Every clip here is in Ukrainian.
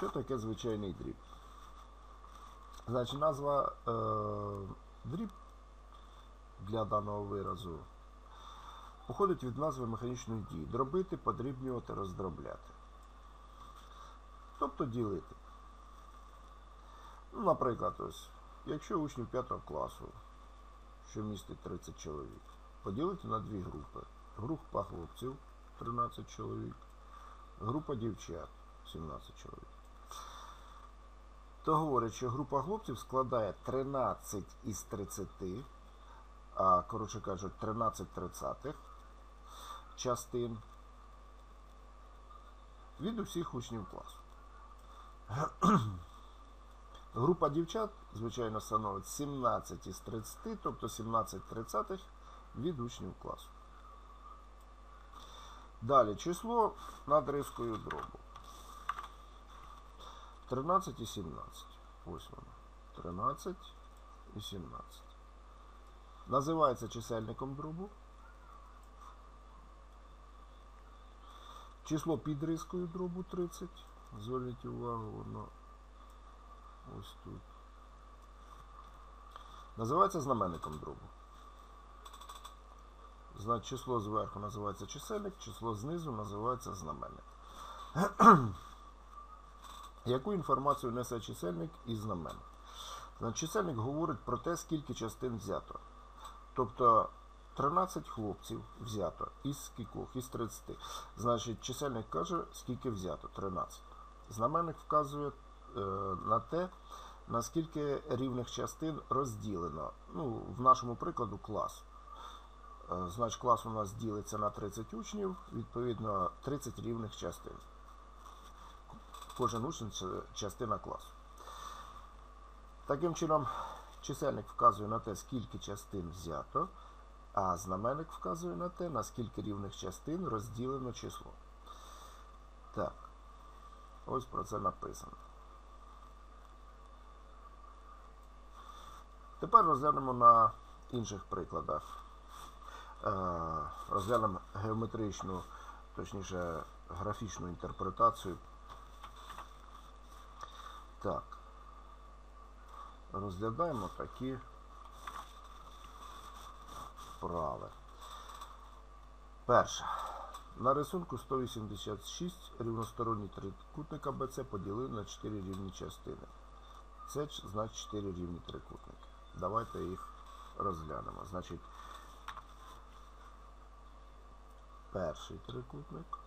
Що таке звичайний дріб? Значить, назва е, дріб для даного виразу походить від назви механічної дії. Дробити, подрібнювати, роздробляти. Тобто ділити. Ну, наприклад, ось, якщо учнів 5 класу, що містить 30 чоловік, поділити на дві групи. Група хлопців 13 чоловік, група дівчат 17 чоловік. То говорить, що група хлопців складає 13 із 30, а коротше кажуть, 13 тридцятих частин від усіх учнів класу. Група дівчат, звичайно, становить 17 із 30, тобто 17 тридцятих від учнів класу. Далі число над рискою дробу. 13 і 17. Ось воно. 13 і 17. Називається чисельником дробу. Число під рискою дробу 30. Зверніть увагу, воно ось тут. Називається знаменником дробу. Значить, число зверху називається чисельник, число знизу називається знаменник. Яку інформацію несе чисельник і знаменник? Чисельник говорить про те, скільки частин взято. Тобто 13 хлопців взято із скількох? Із 30. Значить, чисельник каже, скільки взято 13. Знаменник вказує е, на те, наскільки рівних частин розділено. Ну, в нашому прикладу клас. Е, Значить, клас у нас ділиться на 30 учнів, відповідно 30 рівних частин. Кожен учень частина класу. Таким чином, чисельник вказує на те, скільки частин взято, а знаменник вказує на те, на скільки рівних частин розділено число. Так, ось про це написано. Тепер розглянемо на інших прикладах. Е, Розглянемо геометричну, точніше, графічну інтерпретацію. Так. Розглядаємо такі вправи. Перше. На рисунку 186 рівносторонні трикутника BC поділили на 4 рівні частини. Це значить 4 рівні трикутники. Давайте їх розглянемо. Значить, перший трикутник.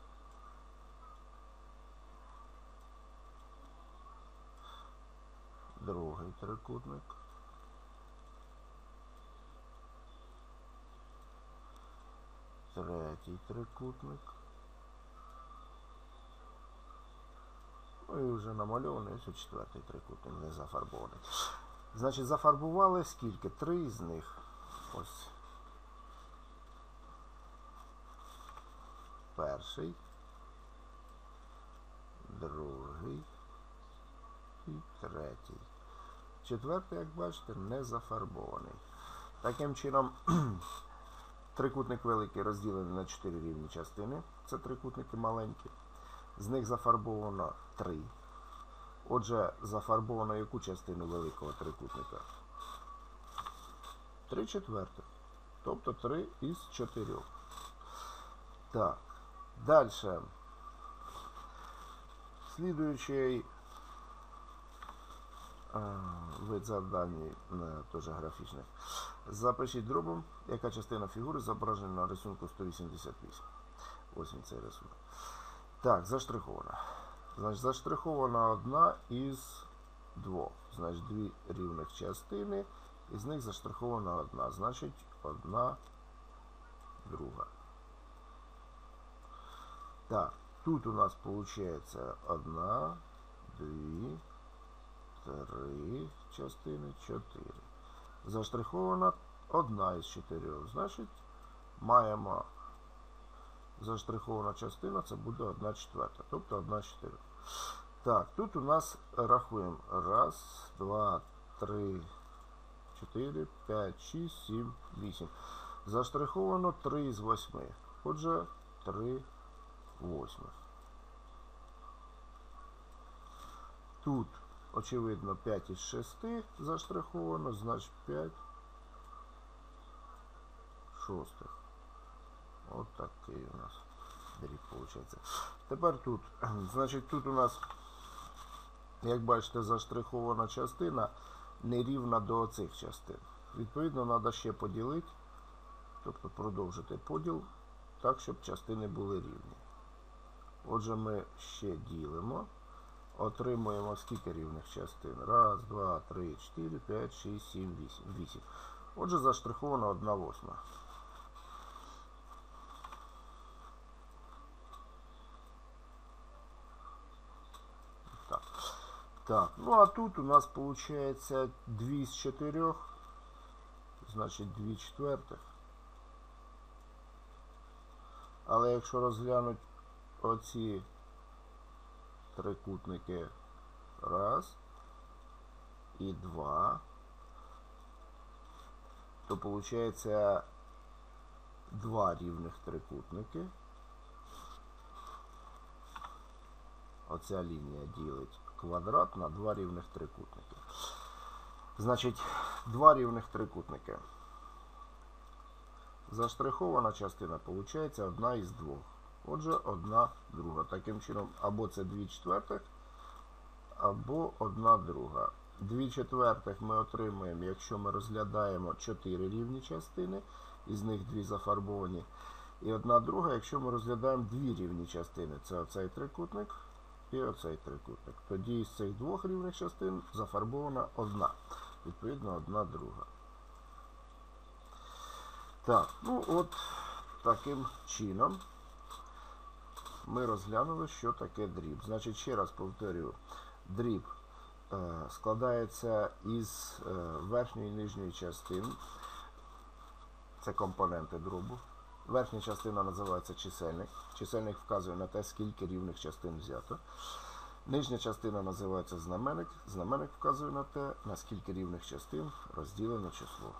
Другий трикутник. Третій трикутник. Ну і вже намальований ось четвертий трикутник, не зафарбований. Значить, зафарбували скільки? Три з них. Ось. Перший. Другий. І третій. Четвертий, як бачите, не зафарбований. Таким чином, трикутник великий розділений на 4 рівні частини. Це трикутники маленькі. З них зафарбовано 3. Отже, зафарбовано яку частину великого трикутника? 3 четвертих. Тобто 3 із 4. Так. Далі. Слідуючий вид завдань е, теж графічних. Запишіть дробом, яка частина фігури зображена на рисунку 188. Ось він цей рисунок. Так, заштрихована. Значить, заштрихована одна із двох. Значить, дві рівних частини. Із них заштрихована одна. Значить, одна друга. Так, тут у нас виходить одна, дві, три частини, чотири. Заштрихована одна із чотирьох. Значить, маємо заштрихована частина, це буде 1 четверта, тобто 1 четверта. Так, тут у нас рахуємо. Раз, два, три, чотири, п'ять, шість, сім, вісім. Заштриховано 3 з 8. Отже, 3 восьмих. Тут, очевидно, 5 із 6 заштриховано, значить 5 шостих. От такий у нас дріб виходить. Тепер тут, значить, тут у нас, як бачите, заштрихована частина нерівна до цих частин. Відповідно, треба ще поділити, тобто продовжити поділ так, щоб частини були рівні. Отже, ми ще ділимо. Отримуємо скільки рівних частин? Раз, два, три, чотири, п'ять, шість, сім, вісім. Вісім. Отже, заштрихована одна восьма. Так. Так, ну а тут у нас получается 2 з 4, значить 2 четвертих. Але якщо розглянути оці трикутники раз і два, то получается два рівних трикутники. Оця лінія ділить квадрат на два рівних трикутники. Значить, два рівних трикутники. Заштрихована частина виходить одна із двох. Отже, одна друга. Таким чином, або це 2 четвертих, або одна друга. 2 четвертих ми отримуємо, якщо ми розглядаємо 4 рівні частини, із них 2 зафарбовані. І одна друга, якщо ми розглядаємо дві рівні частини. Це оцей трикутник і оцей трикутник. Тоді із цих двох рівних частин зафарбована одна. Відповідно, одна друга. Так, ну от таким чином ми розглянули, що таке дріб. Значить, ще раз повторюю, дріб е, складається із е, верхньої і нижньої частин. Це компоненти дробу. Верхня частина називається чисельник. Чисельник вказує на те, скільки рівних частин взято. Нижня частина називається знаменник. Знаменник вказує на те, на скільки рівних частин розділено число.